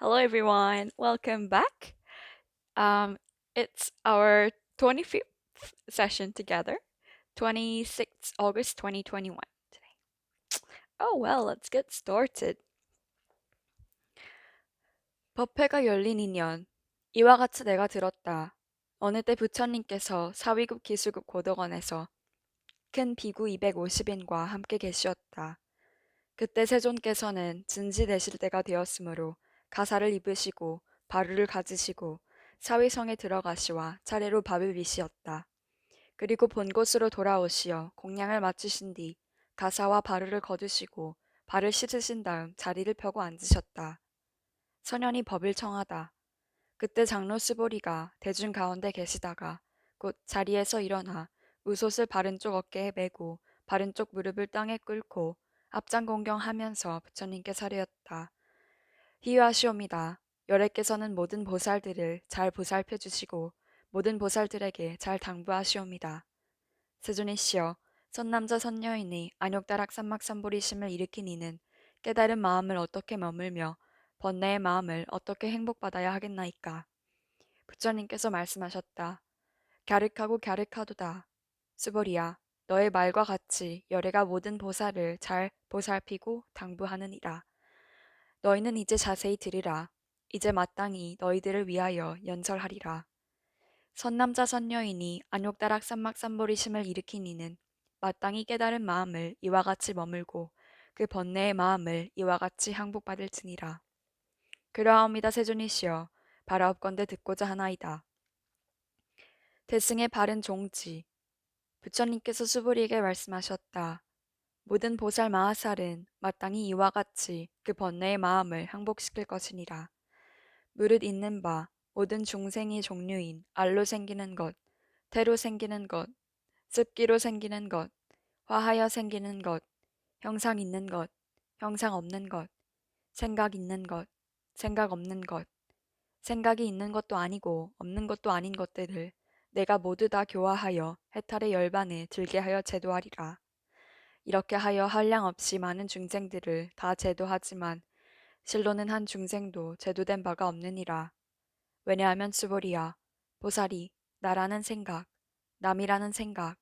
Hello, everyone. Welcome back. Um, it's our 25th session together, 26th August 2021 today. Oh, well, let's get started. 법회가 열린 인연. 이와 같이 내가 들었다. 어느 때 부처님께서 사위급 기수급 고덕원에서 큰 비구 250인과 함께 계시었다. 그때 세존께서는 진지 되실 때가 되었으므로 가사를 입으시고 바루를 가지시고 사위성에 들어가시와 차례로 밥을 비시었다. 그리고 본 곳으로 돌아오시어 공양을 마치신 뒤 가사와 바루를 거두시고 발을 씻으신 다음 자리를 펴고 앉으셨다. 선현이 법을 청하다. 그때 장로 스보리가 대중 가운데 계시다가 곧 자리에서 일어나 우솥을 바른 쪽 어깨에 메고 바른 쪽 무릎을 땅에 꿇고 앞장 공경하면서 부처님께 사례었다. 희유하시옵니다. 열애께서는 모든 보살들을 잘 보살펴 주시고 모든 보살들에게 잘 당부하시옵니다. 세존이시여 선남자 선녀인이 안욕다락 삼막삼보리심을 일으킨 이는 깨달은 마음을 어떻게 머물며 번뇌의 마음을 어떻게 행복받아야 하겠나이까. 부처님께서 말씀하셨다. 갸륵하고 갸륵하도다. 수보리야, 너의 말과 같이 열애가 모든 보살을 잘 보살피고 당부하느니라. 너희는 이제 자세히 들으라. 이제 마땅히 너희들을 위하여 연설하리라. 선남자 선녀인이 안욕다락 삼막삼보리심을 일으킨 이는 마땅히 깨달은 마음을 이와 같이 머물고 그 번뇌의 마음을 이와 같이 항복받을지니라. 그러하옵니다 세존이시여 바라옵건대 듣고자 하나이다. 대승의 바른 종지 부처님께서 수부리에게 말씀하셨다. 모든 보살 마하살은 마땅히 이와 같이 그 번뇌의 마음을 항복시킬 것이니라. 무릇 있는 바 모든 중생이 종류인 알로 생기는 것, 태로 생기는 것, 습기로 생기는 것, 화하여 생기는 것, 형상 있는 것, 형상 없는 것, 생각 있는 것, 생각 없는 것, 생각이 있는 것도 아니고 없는 것도 아닌 것들을 내가 모두 다 교화하여 해탈의 열반에 들게 하여 제도하리라. 이렇게 하여 한량 없이 많은 중생들을 다 제도하지만 실로는 한 중생도 제도된 바가 없느니라. 왜냐하면 수보리야 보살이 나라는 생각, 남이라는 생각,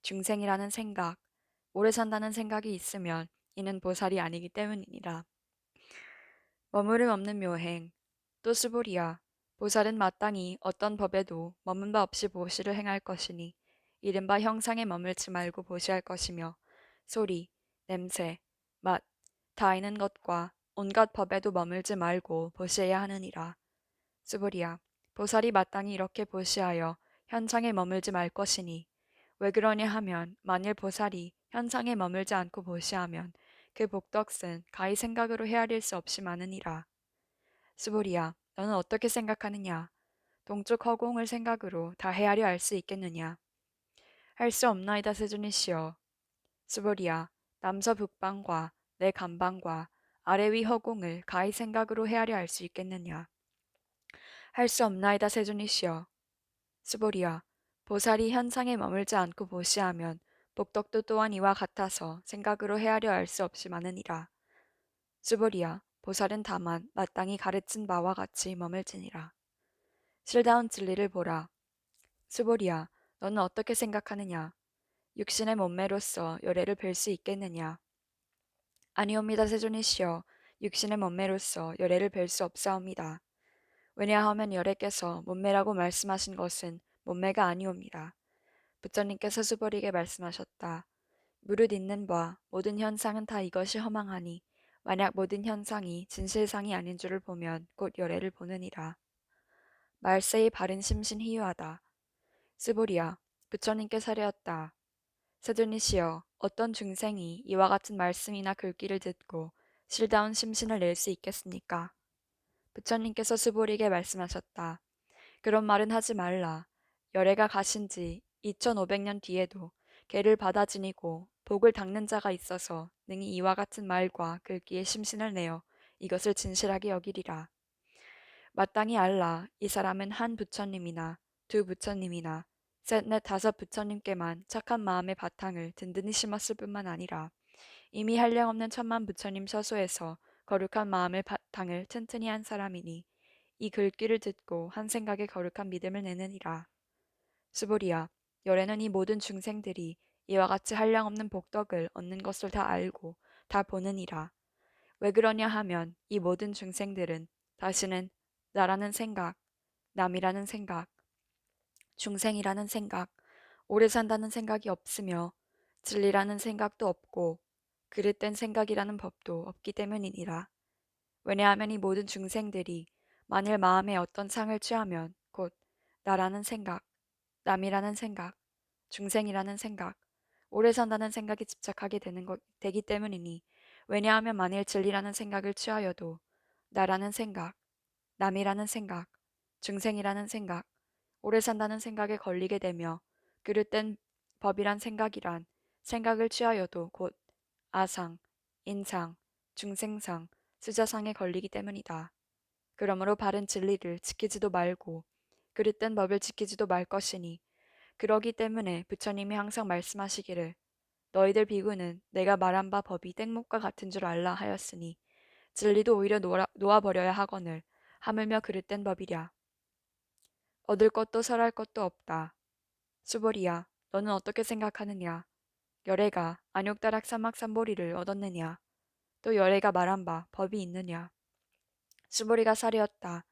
중생이라는 생각, 오래 산다는 생각이 있으면 이는 보살이 아니기 때문이니라. 머무름 없는 묘행, 또 수보리야 보살은 마땅히 어떤 법에도 머문 바 없이 보시를 행할 것이니 이른바 형상에 머물지 말고 보시할 것이며 소리, 냄새, 맛, 다 있는 것과 온갖 법에도 머물지 말고 보시해야 하느니라. 수보리야, 보살이 마땅히 이렇게 보시하여 현상에 머물지 말 것이니 왜 그러냐 하면 만일 보살이 현상에 머물지 않고 보시하면 그 복덕은 가히 생각으로 헤아릴 수 없이 많으니라. 수보리야, 너는 어떻게 생각하느냐? 동쪽 허공을 생각으로 다 헤아려 알 수 있겠느냐? 할 수 없나이다 세존이시여. 수보리야, 남서 북방과 내 간방과 아래 위 허공을 가히 생각으로 헤아려 알 수 있겠느냐? 할 수 없나이다 세존이시여. 수보리야, 보살이 현상에 머물지 않고 보시하면 복덕도 또한 이와 같아서 생각으로 헤아려 알 수 없이 많으니라. 수보리야, 보살은 다만 마땅히 가르친 바와 같이 머물지니라. 실다운 진리를 보라. 수보리야, 너는 어떻게 생각하느냐? 육신의 몸매로서 열애를 뵐 수 있겠느냐? 아니옵니다, 세존이시여. 육신의 몸매로서 열애를 뵐 수 없사옵니다. 왜냐하면 열애께서 몸매라고 말씀하신 것은 몸매가 아니옵니다. 부처님께서 수보리에게 말씀하셨다. 무릇 있는 바 모든 현상은 다 이것이 허망하니 만약 모든 현상이 진실상이 아닌 줄을 보면 곧 열애를 보느니라. 말세의 바른 심신 희유하다. 스보리야, 부처님께 사려었다. 세존이시여, 어떤 중생이 이와 같은 말씀이나 글귀를 듣고 실다운 심신을 낼 수 있겠습니까? 부처님께서 스보리에게 말씀하셨다. 그런 말은 하지 말라. 열애가 가신 지 2500년 뒤에도 개를 받아 지니고 복을 닦는 자가 있어서 능히 이와 같은 말과 글귀에 심신을 내어 이것을 진실하게 여기리라. 마땅히 알라. 이 사람은 한 부처님이나 두 부처님이나 셋, 넷, 다섯 부처님께만 착한 마음의 바탕을 든든히 심었을 뿐만 아니라 이미 한량없는 천만 부처님 서소에서 거룩한 마음을 바탕을 튼튼히 한 사람이니 이 글귀를 듣고 한 생각에 거룩한 믿음을 내느니라. 수보리야, 열에는 이 모든 중생들이 이와 같이 한량없는 복덕을 얻는 것을 다 알고 다 보느니라. 왜 그러냐 하면 이 모든 중생들은 다시는 나라는 생각, 남이라는 생각, 중생이라는 생각, 오래 산다는 생각이 없으며 진리라는 생각도 없고 그릇된 생각이라는 법도 없기 때문이니라. 왜냐하면 이 모든 중생들이 만일 마음에 어떤 상을 취하면 곧 나라는 생각, 남이라는 생각, 중생이라는 생각, 오래 산다는 생각에 집착하게 되는 것 되기 때문이니 왜냐하면 만일 진리라는 생각을 취하여도 나라는 생각, 남이라는 생각, 중생이라는 생각, 오래 산다는 생각에 걸리게 되며 그릇된 법이란 생각이란 생각을 취하여도 곧 아상, 인상, 중생상, 수자상에 걸리기 때문이다. 그러므로 바른 진리를 지키지도 말고 그릇된 법을 지키지도 말 것이니 그러기 때문에 부처님이 항상 말씀하시기를 너희들 비구는 내가 말한 바 법이 땡목과 같은 줄 알라 하였으니 진리도 오히려 놓아, 놓아버려야 하거늘 하물며 그릇된 법이랴. 얻을 것도 설할 것도 없다. 수보리야, 너는 어떻게 생각하느냐? 열애가 안욕다락 사막삼보리를 얻었느냐? 또 열애가 말한 바 법이 있느냐? 수보리가 사리었다.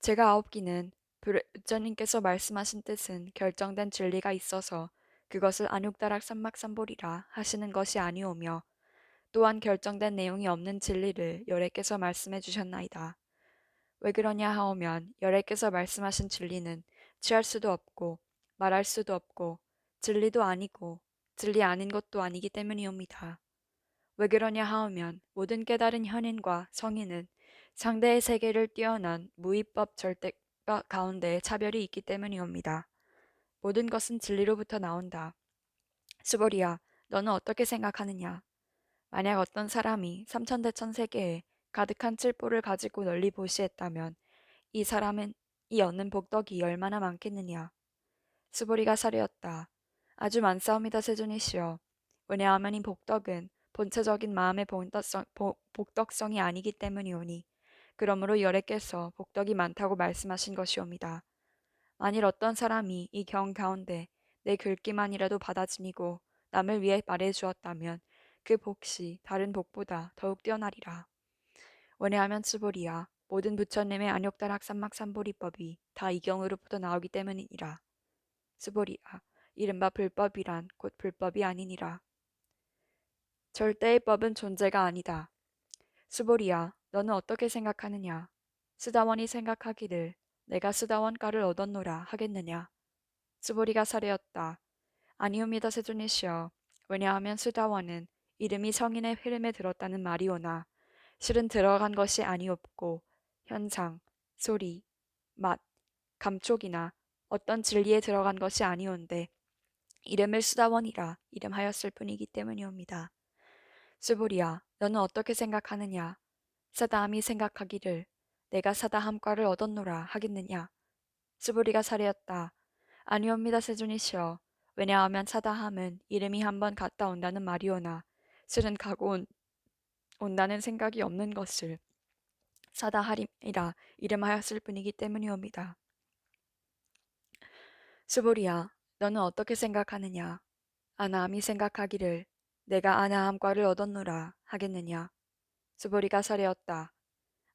제가 아홉 기는 부처님께서 말씀하신 뜻은 결정된 진리가 있어서 그것을 안욕다락 삼막삼보리라 하시는 것이 아니오며 또한 결정된 내용이 없는 진리를 열애께서 말씀해 주셨나이다. 왜 그러냐 하오면 열애께서 말씀하신 진리는 취할 수도 없고 말할 수도 없고 진리도 아니고 진리 아닌 것도 아니기 때문이옵니다. 왜 그러냐 하오면 모든 깨달은 현인과 성인은 상대의 세계를 뛰어난 무위법 절대가 가운데 차별이 있기 때문이옵니다. 모든 것은 진리로부터 나온다. 수보리야, 너는 어떻게 생각하느냐? 만약 어떤 사람이 삼천대천 세계에 가득한 칠보를 가지고 널리 보시했다면 이 사람은 이 얻는 복덕이 얼마나 많겠느냐. 수보리가 사려였다. 아주 많사옵니다 세존이시여. 왜냐하면 이 복덕은 본체적인 마음의 본덕성, 보, 복덕성이 아니기 때문이오니 그러므로 열애께서 복덕이 많다고 말씀하신 것이옵니다. 만일 어떤 사람이 이 경 가운데 내 글귀만이라도 받아 지니고 남을 위해 말해 주었다면 그 복시 다른 복보다 더욱 뛰어나리라. 왜냐하면 츠보리야 모든 부처님의 안욕다락 삼막삼보리법이 다 이 경으로부터 나오기 때문이니라. 스보리야 이른바 불법이란 곧 불법이 아니니라. 절대의 법은 존재가 아니다. 스보리야 너는 어떻게 생각하느냐? 스다원이 생각하기를 내가 스다원가를 얻었노라 하겠느냐? 스보리가 사례였다. 아니옵니다 세존이시여. 왜냐하면 수다원은 이름이 성인의 흐름에 들었다는 말이오나 실은 들어간 것이 아니옵고 현상, 소리, 맛, 감촉이나 어떤 진리에 들어간 것이 아니온데 이름을 수다원이라 이름하였을 뿐이기 때문이옵니다. 수보리야, 너는 어떻게 생각하느냐? 사다함이 생각하기를 내가 사다함과를 얻었노라 하겠느냐? 수보리가 사례였다. 아니옵니다 세존이시여. 왜냐하면 사다함은 이름이 한번 갔다 온다는 말이오나 실은 가고 온, 온다는 생각이 없는 것을 사다하림이라 이름하였을 뿐이기 때문이옵니다. 수보리야, 너는 어떻게 생각하느냐? 아나함이 생각하기를 내가 아나함과를 얻었노라 하겠느냐? 수보리가 사례었다.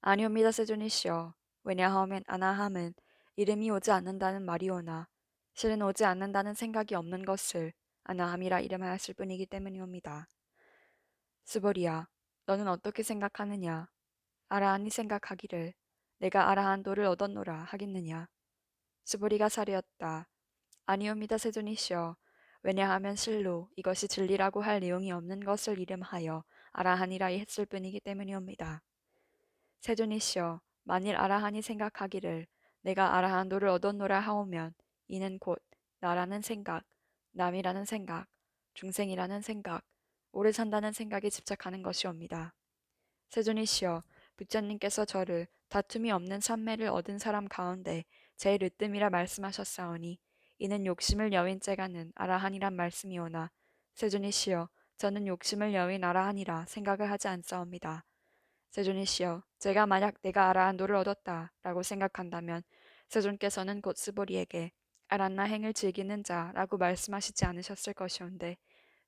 아니옵니다 세존이시여. 왜냐하면 아나함은 이름이 오지 않는다는 말이오나 실은 오지 않는다는 생각이 없는 것을 아나함이라 이름하였을 뿐이기 때문이옵니다. 수보리야, 너는 어떻게 생각하느냐? 아라한이 생각하기를 내가 아라한 도를 얻었노라 하겠느냐? 수보리가 사례었다. 아니옵니다 세존이시여. 왜냐하면 실로 이것이 진리라고 할 내용이 없는 것을 이름하여 아라한이라 했을 뿐이기 때문이옵니다. 세존이시여, 만일 아라한이 생각하기를 내가 아라한 도를 얻었노라 하오면 이는 곧 나라는 생각, 남이라는 생각, 중생이라는 생각, 오래 산다는 생각에 집착하는 것이옵니다. 세존이시여, 부처님께서 저를 다툼이 없는 삼매를 얻은 사람 가운데 제일 으뜸이라 말씀하셨사오니 이는 욕심을 여윈 째가는 아라한이란 말씀이오나 세존이시여 저는 욕심을 여윈 아라한이라 생각을 하지 않사옵니다. 세존이시여, 제가 만약 내가 아라한도를 얻었다 라고 생각한다면 세존께서는 곧 스보리에게 아란나 행을 즐기는 자라고 말씀하시지 않으셨을 것이온데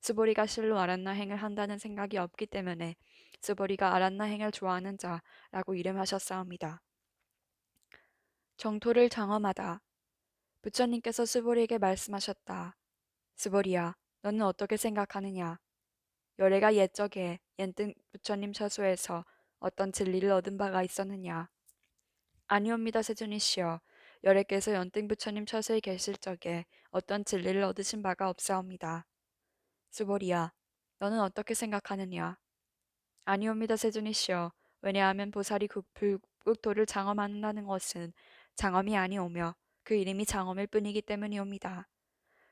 스보리가 실로 아란나 행을 한다는 생각이 없기 때문에 스보리가 아란나 행을 좋아하는 자라고 이름하셨사옵니다. 정토를 장엄하다. 부처님께서 스보리에게 말씀하셨다. 스보리야, 너는 어떻게 생각하느냐? 열애가 옛적에 옌뜬 부처님 처소에서 어떤 진리를 얻은 바가 있었느냐? 아니옵니다, 세존이시여. 열애께서 연등 부처님 처소에 계실 적에 어떤 진리를 얻으신 바가 없사옵니다. 스보리야, 너는 어떻게 생각하느냐? 아니옵니다, 세존이시여. 왜냐하면 보살이 국- 불국토를 장엄한다는 것은 장엄이 아니오며 그 이름이 장엄일 뿐이기 때문이옵니다.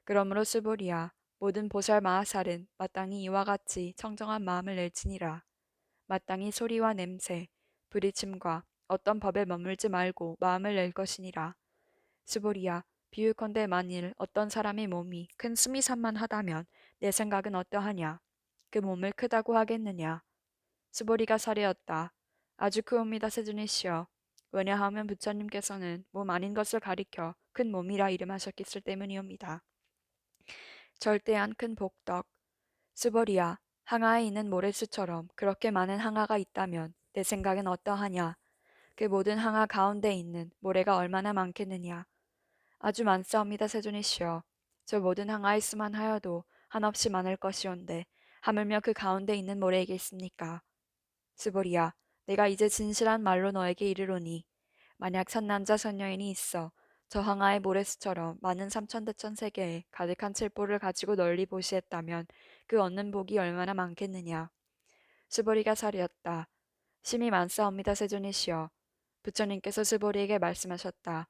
그러므로 스보리야, 모든 보살 마하살은 마땅히 이와 같이 청정한 마음을 낼지니라. 마땅히 소리와 냄새, 부딪힘과 어떤 법에 머물지 말고 마음을 낼 것이니라. 스보리야, 비유컨대 만일 어떤 사람의 몸이 큰 수미산만 하다면 내 생각은 어떠하냐? 그 몸을 크다고 하겠느냐? 스보리가 사례였다. 아주 크옵니다, 세준이시여. 왜냐하면 부처님께서는 몸 아닌 것을 가리켜 큰 몸이라 이름하셨기 때문이옵니다. 절대한 큰 복덕. 스보리야, 항아에 있는 모래수처럼 그렇게 많은 항아가 있다면 내 생각은 어떠하냐? 그 모든 항아 가운데 있는 모래가 얼마나 많겠느냐? 아주 많사옵니다, 세존이시여. 저 모든 항아의 수만 하여도 한없이 많을 것이온데 하물며 그 가운데 있는 모래이겠습니까? 스보리야, 내가 이제 진실한 말로 너에게 이르노니 만약 선남자 선여인이 있어 저 항아의 모래수처럼 많은 삼천대천 세계에 가득한 칠보를 가지고 널리 보시했다면 그 얻는 복이 얼마나 많겠느냐. 스보리가 살이었다. 심히 많사옵니다, 세존이시여. 부처님께서 스보리에게 말씀하셨다.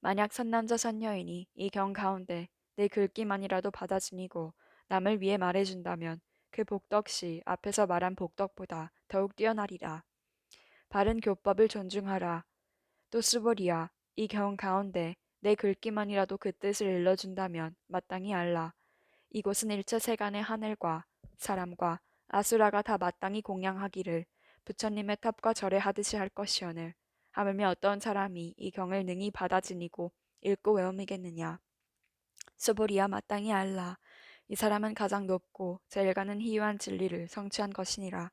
만약 선남자 선여인이 이 경 가운데 내 글귀만이라도 받아 지니고 남을 위해 말해준다면 그 복덕시 앞에서 말한 복덕보다 더욱 뛰어나리라. 바른 교법을 존중하라. 또 스보리야, 이경 가운데 내 글귀만이라도 그 뜻을 일러준다면 마땅히 알라. 이곳은 일체 세간의 하늘과 사람과 아수라가 다 마땅히 공양하기를 부처님의 탑과 절에 하듯이 할 것이오늘 하물며 어떤 사람이 이 경을 능히 받아 지니고 읽고 외움이겠느냐. 스보리야 마땅히 알라. 이 사람은 가장 높고 제일 가는 희유한 진리를 성취한 것이니라.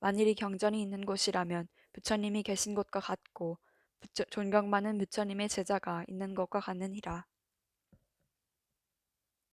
만일 이 경전이 있는 곳이라면 부처님이 계신 곳과 같고 부처, 존경받는 부처님의 제자가 있는 것과 같느니라.